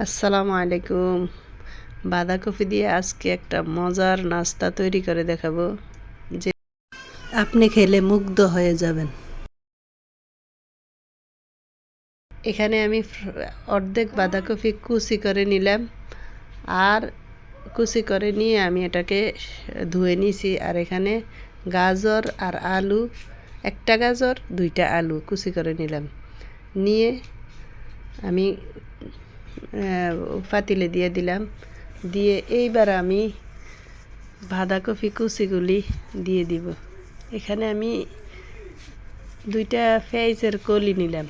আসসালামু আলাইকুম। বাঁধাকপি দিয়ে আজকে একটা মজার নাস্তা তৈরি করে দেখাবো। যে আপনি খেলে মুগ্ধ হয়ে যাবেন। এখানে আমি অর্ধেক বাঁধাকপি কুচি করে নিলাম। আর কুচি করে নিয়ে আমি এটাকে ধুয়ে নিয়েছি আর এখানে গাজর আর আলু, একটা গাজর, দুইটা আলু কুচি করে নিলাম। নিয়ে আমি পাতিলে দিয়ে দিলাম। দিয়ে এইবার আমি বাঁধাকপি কুচিগুলি দিয়ে দিব। এখানে আমি দুইটা পেঁয়াজের কলি নিলাম।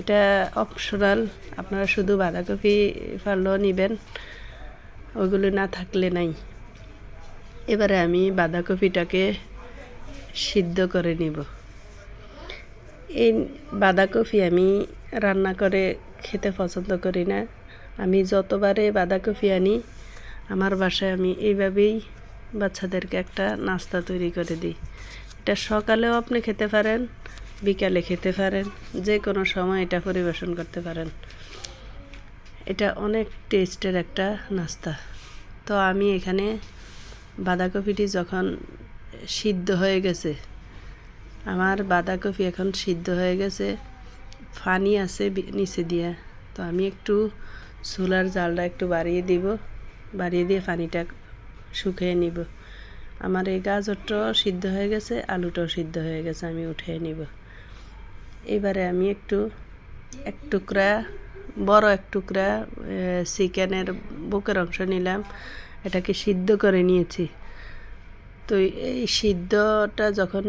এটা অপশনাল আপনারা শুধু বাঁধাকপি ফালও নেবেন, ওইগুলো না থাকলে নাই। এবারে আমি বাঁধাকপিটাকে সিদ্ধ করে নিব। এই বাঁধাকপি আমি রান্না করে খেতে পছন্দ করি না। আমি যতবারে বাঁধাকপি আনি, আমার বাসায় আমি এইভাবেই বাচ্চাদেরকে একটা নাস্তা তৈরি করে দিই। এটা সকালেও আপনি খেতে পারেন, বিকালে খেতে পারেন যে কোনো সময় এটা পরিবেশন করতে পারেন। এটা অনেক টেস্টের একটা নাস্তা। তো আমি এখানে বাঁধাকপিটি যখন সিদ্ধ হয়ে গেছে, আমার বাঁধাকপি এখন সিদ্ধ হয়ে গেছে ফানি আছে নিচে দিয়ে। তো আমি একটু চুলার জালটা একটু বাড়িয়ে দিব, বাড়িয়ে দিয়ে পানিটা শুকিয়ে নিব। আমার এই গাজরটাও সিদ্ধ হয়ে গেছে, আলুটাও সিদ্ধ হয়ে গেছে, আমি উঠিয়ে নিব। এবারে আমি একটু, এক টুকরা, বড় এক টুকরা চিকেনের বুকের অংশ নিলাম, এটাকে সিদ্ধ করে নিয়েছি। তো এই সিদ্ধটা যখন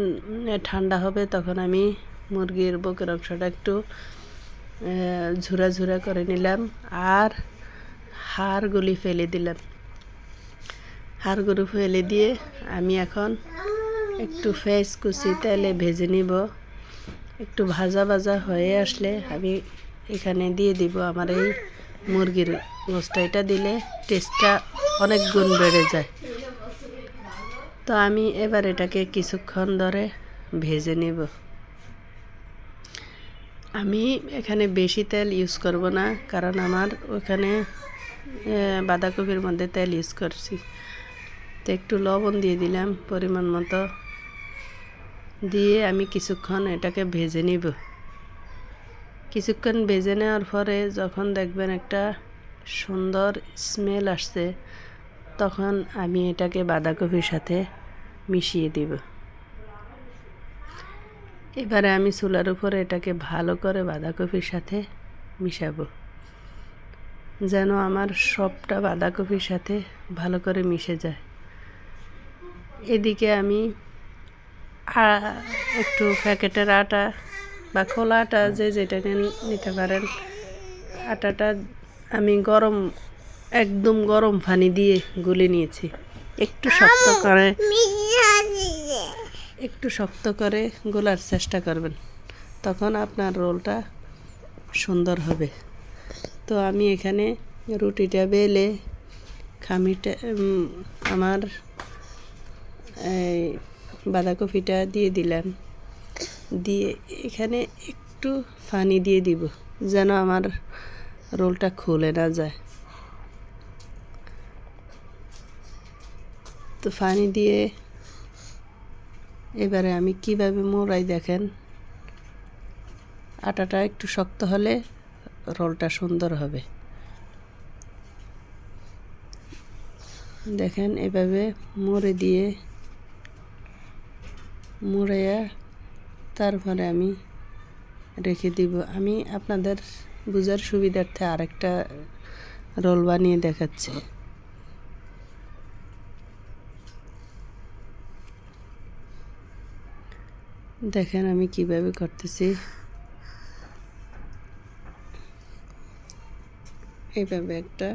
ঠান্ডা হবে তখন আমি মুরগির বুকের অংশটা একটু ঝুরা ঝুরা করে নিলাম আর হাড়গুলি ফেলে দিলাম। হাড়গুলো ফেলে দিয়ে আমি এখন একটু ফেস কুচি তেলে ভেজে নিব। একটু ভাজা ভাজা হয়ে আসলে আমি এখানে দিয়ে দিব আমার এই মুরগির গোষ্ঠটা এটা দিলে টেস্টটা অনেক গুণ বেড়ে যায়। তো আমি এবার এটাকে কিছুক্ষণ ধরে ভেজে নেব। আমি এখানে বেশি তেল ইউজ করব না, কারণ আমার ওখানে বাঁধাকপির মধ্যে তেল ইউজ করছি। তো একটু লবণ দিয়ে দিলাম পরিমাণ মতো। দিয়ে আমি কিছুক্ষণ এটাকে ভেজে নিব। কিছুক্ষণ ভেজে নেওয়ার পরে যখন দেখবেন একটা সুন্দর স্মেল আসছে, তখন আমি এটাকে বাঁধাকপির সাথে মিশিয়ে দিব। এবারে আমি চুলার উপরে এটাকে ভালো করে বাঁধাকপির সাথে মিশাবো। যেন আমার সবটা বাঁধাকপির সাথে ভালো করে মিশে যায়। এদিকে আমি একটু প্যাকেটের আটা বা খোলা আটা যে যেটা নিতে পারেন আটাটা আমি গরম একদম গরম পানি দিয়ে গুলে নিয়েছি। একটু শক্ত করে একটু শক্ত করে গোলার চেষ্টা করবেন, তখন আপনার রোলটা সুন্দর হবে। তো আমি এখানে রুটিটা বেলে খামিটা আমার এই বাঁধাকপিটা দিয়ে দিলাম। দিয়ে এখানে একটু পানি দিয়ে দিব, যেন আমার রোলটা খুলে না যায়। তো পানি দিয়ে এবারে আমি কীভাবে মোড়াই দেখেন। আটাটা একটু শক্ত হলে রোলটা সুন্দর হবে। দেখেন এভাবে মুড়ে দিয়ে মুড়াইয়া তারপরে আমি রেখে দিব। আমি আপনাদের বোঝার সুবিধার্থে আরেকটা রোল বানিয়ে দেখাচ্ছি। দেখেন আমি কীভাবে করতেছি। এইভাবে একটা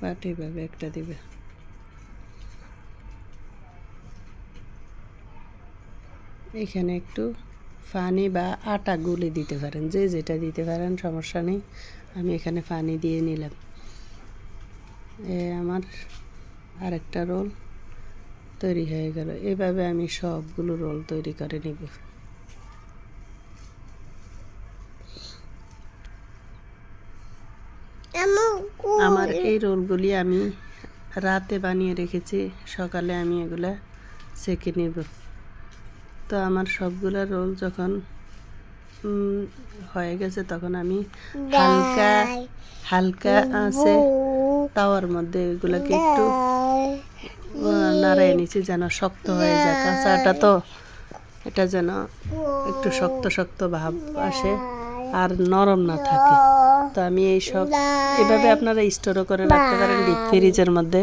বাট এইভাবে একটা দিবে। এখানে একটু পানি বা আটা গুলে দিতে পারেন, যে যেটা দিতে পারেন, সমস্যা নেই। আমি এখানে পানি দিয়ে নিলাম। এ আমার আরেকটা রোল। তৈরি হয়ে গেল। এভাবে আমি সবগুলো রোল তৈরি করে নিব। আমার এই রোলগুলি আমি রাতে বানিয়ে রেখেছি। সকালে আমি এগুলা সেঁকে নেব। তো আমার সবগুলা রোল যখন হয়ে গেছে তখন আমি হালকা হালকা আছে তাওয়ার মধ্যে এগুলাকে একটু নাড়াই নিছি যেন শক্ত হয়ে যায়। কাঁচাটা তো এটা যেন একটু শক্ত শক্ত ভাব আসে আর নরম না থাকে। তো আমি এই সব এভাবে আপনারা স্টোরও করে রাখতে পারেন ডিপ ফ্রিজের মধ্যে।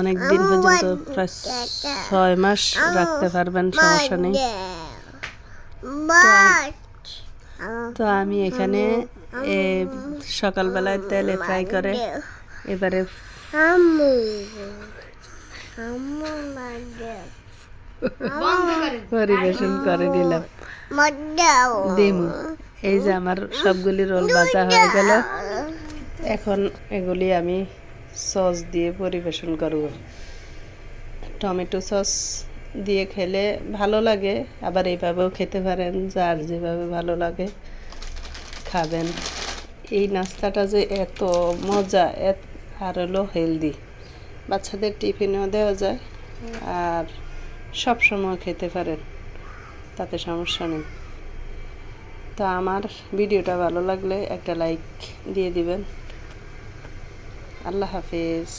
অনেক দিন পর্যন্ত প্রায় ছয় মাস রাখতে পারবেন, সমস্যা নেই। তো আমি এখানে সকালবেলায় তেলে ফ্রাই করে এবারে পরিবেশন করে দিলাম দিমু এই যে আমার সবগুলি রোল বাজা হয়ে গেল। এখন এগুলি আমি সস দিয়ে পরিবেশন করব। টমেটো সস দিয়ে খেলে ভালো লাগে, আবার এইভাবেও খেতে পারেন, যার যেভাবে ভালো লাগে খাবেন। এই নাস্তাটা যে এত মজা, এত আর হলো হেলদি বাচ্চাদের টিফিনও দেওয়া যায় আর সব সময় খেতে পারেন, তাতে সমস্যা নেই। তো আমার ভিডিওটা ভালো লাগলে একটা লাইক দিয়ে দিবেন। আল্লাহ হাফিজ।